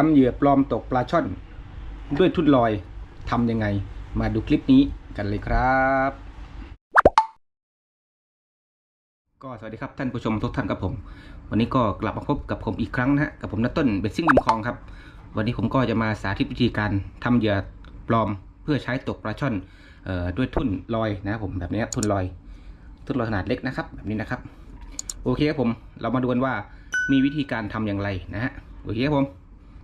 ทำเหยื่อปลอมตกปลาช่อน ด้วยทุ่นลอยทำยังไง มาดูคลิปนี้กันเลยครับ ก็สวัสดีครับท่านผู้ชมทุกท่านครับผม วันนี้ก็กลับมาพบกับผมอีกครั้งนะฮะกับผมนัต้นเบสซิ่งริมคลองครับ วันนี้ผมก็จะมาสาธิตวิธีการทำเหยื่อปลอมเพื่อใช้ตกปลาช่อนออด้วยทุ่นลอยนะครับผมแบบนี้ครับทุ่นลอย ทุ่นลอยขนาดเล็กนะครับ แบบนี้นะครับ โอเคครับผมเรามาดูกันว่ามีวิธีการทำอย่างไรนะฮะโอเคครับผม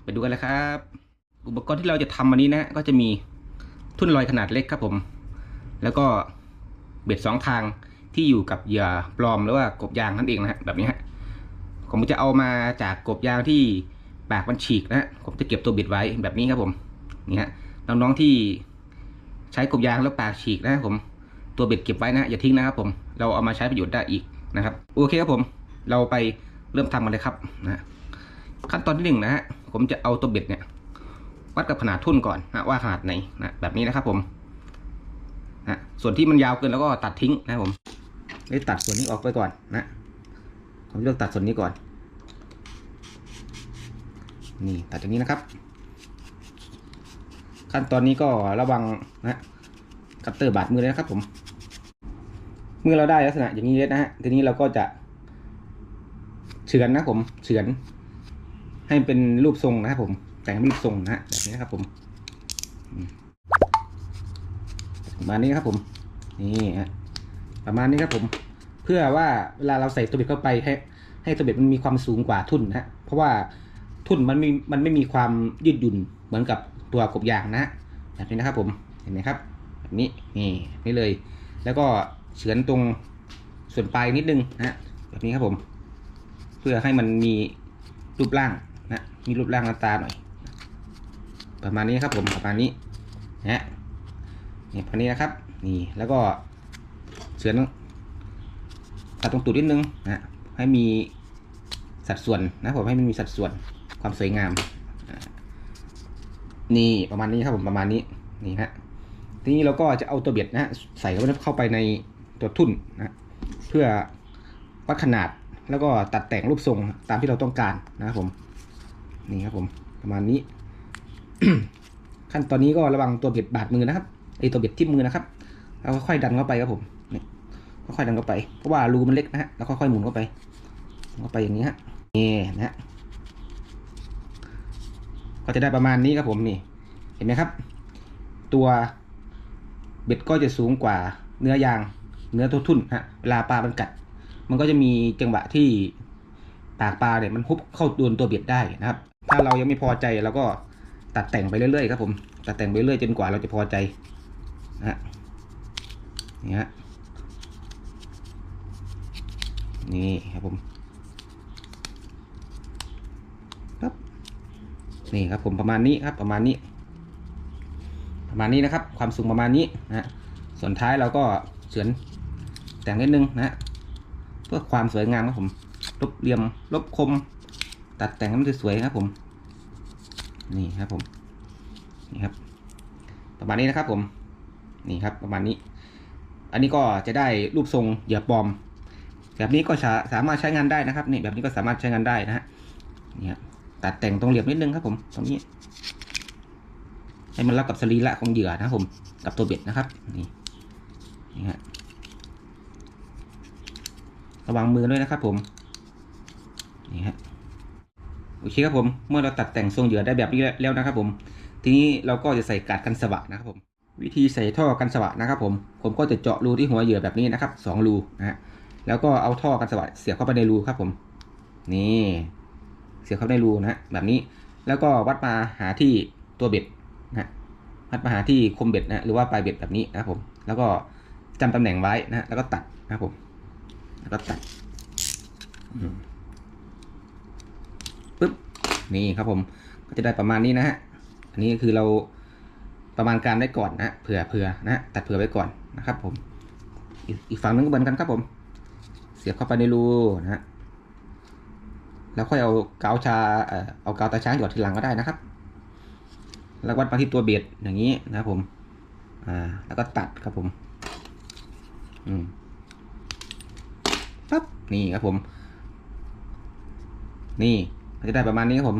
ไปดูกันเลยครับ อุปกรณ์ที่เราจะทำวันนี้นะ ก็จะมีทุ่นลอยขนาดเล็กครับผม แล้วก็เบ็ดสองทางที่อยู่กับเหยื่อปลอมหรือว่ากบยางนั่นเองนะฮะแบบนี้ฮะผมจะเอามาจากกบยางที่ปากมันฉีกนะฮะผมจะเก็บตัวเบ็ดไว้แบบนี้ครับผมนี่ฮะน้องๆที่ใช้กบยางแล้วปากฉีกนะครับผมตัวเบ็ดเก็บไว้นะอย่าทิ้งนะครับผมเราเอามาใช้ประโยชน์ได้อีกนะครับ โอเคครับผม เราไปเริ่มทำกันเลยครับนะ ขั้นตอนที่หนึ่งนะฮะผมจะเอาตัวเบ็ดเนี่ย วัดกับขนาดทุ่นก่อนนะว่าขนาดไหนนะแบบนี้นะครับผมนะส่วนที่มันยาวเกินแล้วก็ตัดทิ้งนะครับผมได้ตัดส่วนนี้ออกไปก่อนนะผมเลือกตัดส่วนนี้ก่อน นี่ตัดตรงนี้นะครับ ขั้นตอนนี้ก็ระวังนะคัตเตอร์บาดมือเลยนะครับผมเมื่อเราได้ลักษณะอย่างนี้แล้วนะฮะทีนี้เราก็จะเฉือนนะผมเฉือน ให้เป็นรูปทรงนะครับผม แต่งเป็นรูปทรงนะฮะแบบนี้นะครับผมมประมาณนี้ครับผม นี่ฮะประมาณนี้ครับผม เพื่อว่าเวลาเราใส่ตัวเบ็ดเข้าไปให้ให้ตัวเบ็ดมันมีความสูงกว่าทุ่นนะฮะเพราะว่าทุ่นมันไม่มันไม่มีความยืดหยุ่นเหมือนกับตัวกบยางนะฮะแบบนี้นะครับผมเห็นไหมครับแบบนี้นี่นี่เลย แล้วก็เฉือนตรงส่วนปลายนิดนึงนะฮะแบบนี้ครับผม เพื่อให้มันมีรูปร่าง นะมีรูปร่างหน้าตาหน่อย ประมาณนี้ครับผมประมาณนี้นะนี่ประมาณนี้นะครับ นี่แล้วก็เฉือนตัดตรงตูดนิดนึงนะให้มีสัดส่วนนะผมให้มันมีสัดส่วนความสวยงาม นี่ประมาณนี้ครับผมประมาณนี้นี่ฮะทีนี้เราก็จะเอาตัวเบ็ดนะฮะใส่เข้าไปในตัวทุ่นนะเพื่อวัดขนาดแล้วก็ตัดแต่งรูปทรงตามที่เราต้องการนะครับผม นี่ครับผมประมาณนี้ ขั้นตอนนี้ก็ระวังตัวเบ็ดบาดมือนะครับไอตัวเบ็ดทิ่มือนะครับแล้วค่อยๆดันเข้าไปครับผมนี่ค่อยๆดันเข้าไปเพราะว่ารูมันเล็กนะฮะแล้วค่อยๆหมุนเข้าไปเข้าไปอย่างนี้ฮะนี่นะฮะก็จะได้ประมาณนี้ครับผมนี่ เห็นไหมครับ ตัวเบ็ดก็จะสูงกว่าเนื้อยาง เนื้อตัวทุ่นฮะเวลาปลามันกัด มันก็จะมีจังหวะที่ปากปลาเนี่ยมันฮุบเข้าโดนตัวเบ็ดได้นะครับ ถ้าเรายังไม่พอใจเราก็ตัดแต่งไปเรื่อยๆครับผม ตัดแต่งไปเรื่อยจนกว่าเราจะพอใจนะฮะนี่ฮะนี่ครับผมครับนี่ครับผมประมาณนี้ครับประมาณนี้ ประมาณนี้นะครับ ความสูงประมาณนี้นะฮะส่วนท้ายเราก็เฉือนแต่งนิดนึงนะฮะเพื่อความสวยงามครับผมลบเหลี่ยมลบคม ตัดแต่งให้มันสวยๆครับผม นี่ครับผมนี่ครับ ประมาณนี้นะครับผมนี่ครับประมาณนี้ อันนี้ก็จะได้รูปทรงเหยื่อปลอม แบบนี้ก็สาสามารถใช้งานได้นะครับนี่แบบนี้ก็สามารถใช้งานได้นะฮะนี่ครับตัดแต่งตรงเหลี่ยมนิดนึงครับผมตรงนี้ ให้มันรับกับสรีระของเหยื่อนะครับผมกับตัวเบ็ดนะครับนี่นี่ฮะระวังมือด้วยนะครับผมนี่ฮะ โอเคครับผม เมื่อเราตัดแต่งทรงเหยื่อได้แบบนี้แล้วนะครับผม ทีนี้เราก็จะใส่กาดกันสวะนะครับผม วิธีใส่ท่อกันสวะนะครับผม ผมก็จะเจาะรูที่หัวเหยื่อแบบนี้นะครับสองรูนะฮะ แล้วก็เอาท่อกันสวะเสียบเข้าไปในรูครับผม นี่ เสียบเข้าในรูนะฮะแบบนี้ แล้วก็วัดมาหาที่ตัวเบ็ดนะฮะ วัดมาหาที่คมเบ็ดนะหรือว่าปลายเบ็ดแบบนี้นะครับผม แล้วก็จำตำแหน่งไว้นะฮะแล้วก็ตัดนะครับผม แล้วก็ตัดอืม นี่ครับผมก็จะได้ประมาณนี้นะฮะอันนี้คือเราประมาณการได้ก่อนนะเผื่อเผื่อนะตัดเผื่อไว้ก่อนนะครับ ผม อีกฝั่งนึงก็เหมือนกันครับผม เสียบเข้าไปในรูนะฮะแล้วค่อยเอากาวชาเอ่อเอากาวตาช้างหยอดทีหลังก็ได้นะครับ แล้ววัดมาที่ตัวเบ็ดอย่างนี้นะครับผม อ่า แล้วก็ตัดครับผม อืมปั๊บนี่ครับผม นี่ จะได้ประมาณนี้ครับผม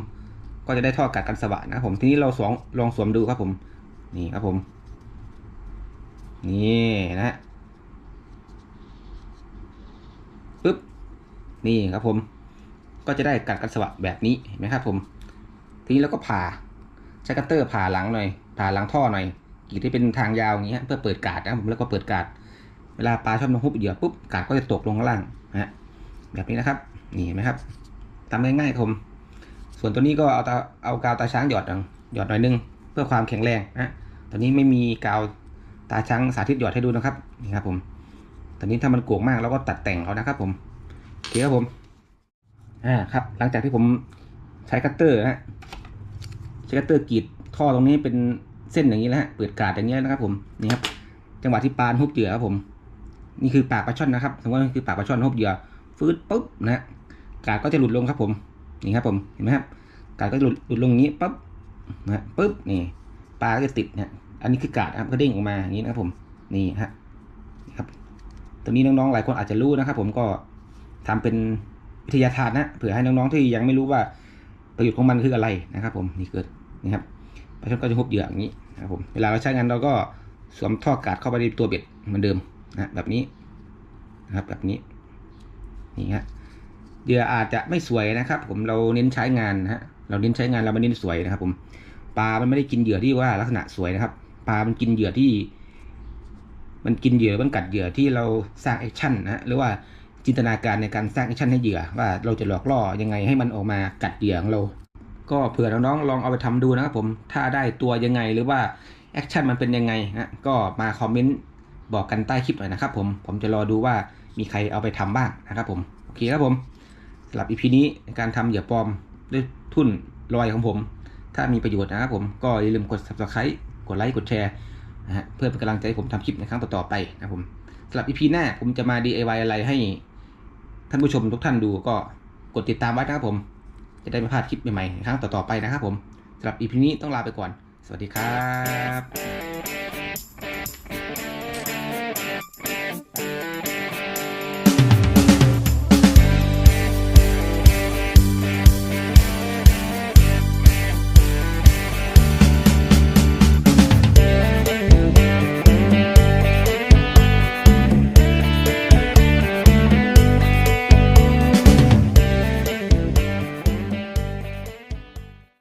ก็จะได้ท่อกัดกันสวะนนะครับผมทีนี้เราสองลองสวมดูครับผม นี่ครับผม นี่นะฮะปึ๊บนี่ครับผม ก็จะได้กัดกันสวะแบบนี้เห็นไหมครับผม ทีนี้เราก็ผ่าใช้คัตเตอร์ผ่าหลังหน่อย ผ่าหลังท่อหน่อยกีดที่เป็นทางยาวอย่างเงี้ยเพื่อเปิดกาดนะครับผมแล้วก็เปิดกาดเวลาปลาชอบมาฮุบเหยื่อปุ๊บกาดก็จะตกลงข้างล่างนะฮะแบบนี้นะครับ นี่เห็นไหมครับทำง่ายๆครับผม ส่วนตัวนี้ก็เอาตาเอากาวตาช้างหยอดหน่อยหยอดหน่อยนึงเพื่อความแข็งแรงนะตอนนี้ไม่มีกาวตาช้างสาธิตหยอดให้ดูนะครับนี่ครับผมตอนนี้ถ้ามันโกงมากเราก็ตัดแต่งเอานะครับผมโอเคครับผมอ่าครับ หลังจากที่ผมใช้คัตเตอร์ฮะใช้คัตเตอร์กรีดท่อตรงนี้เป็นเส้นอย่างนี้แล้วฮะเปิดกาดอย่างนี้นะครับ ผมนี่ครับจังหวะที่ปลาฮุบเหยื่อครับผมนี่คือปากปลาช่อนนะครับสมมติว่านี่คือปากปลาช่อนฮุบเหยื่อฟืดปุ๊บนะฮะกาดก็จะหลุดลงครับผม นี่ครับผมเห็นไหมครับกาดก็หลุดหลุดลงอย่างนี้ปั๊บนะฮะปุ๊บนี่ปลาก็จะติดเนี่ยอันนี้คือกาดนะครับก็เด้งออกมาอย่างนี้นะครับผมนี่ฮะนี่ครับตัวนี้น้องๆหลายคนอาจจะรู้นะครับ ผมก็ทำเป็นวิทยาทานนะเผื่อให้น้องๆที่ยังไม่รู้ว่าประโยชน์ของมันคืออะไรนะครับ ผมนี่เกิดนี่ครับปลาช่อนก็จะฮุบเหยื่ออย่างนี้นะครับผมเวลาเราใช้งานเราก็สวมท่อกาดเข้าไปในตัวเบ็ดเหมือนเดิมนะแบบนี้นะครับแบบนี้นี่ฮะ เหยื่ออาจจะไม่สวยนะครับ ผมเราเน้นใช้งานนะฮะเราเน้นใช้งานเราไม่เน้นสวยนะครับ ผมปลามันไม่ได้กินเหยื่อที่ว่าลักษณะสวยนะครับปลามันกินเหยื่อที่ มันกินเหยื่อมันกัดเหยื่อที่เราสร้างแอคชั่นนะฮะหรือว่าจินตนาการในการสร้างแอคชั่นให้เหยื่อ ว่าเราจะหลอกล่อยังไงให้มันออกมากัดเหยื่อของเรา ก็เผื่อน้องๆลองเอาไปทำดูนะครับผมถ้าได้ตัวยังไงหรือว่าแอคชั่นมันเป็นยังไงนะก็มาคอมเมนต์บอกกันใต้คลิปหน่อยนะครับผมผมจะรอดูว่ามีใครเอาไปทำบ้างนะครับผมโอเคครับผม หรับอีพีนี้ในการทำเหยื่อปลอมด้วยทุ่นลอยของผม ถ้ามีประโยชน์นะครับผมก็อย่าลืมกด subscribe กดไลค์กดแชร์นะฮะเพื่อเป็นกำลังใจให้ผมทำคลิปในครั้งต่อๆไปนะครับผมสำหรับอีพีหน้าผมจะมา DIY อะไรให้ท่านผู้ชมทุกท่านดูก็กดติดตามไว้นะครับผม จะได้ไม่พลาดคลิปใหม่ๆในครั้งต่อๆไปนะครับผมสำหรับอีพีนี้ต้องลาไปก่อน สวัสดีครับ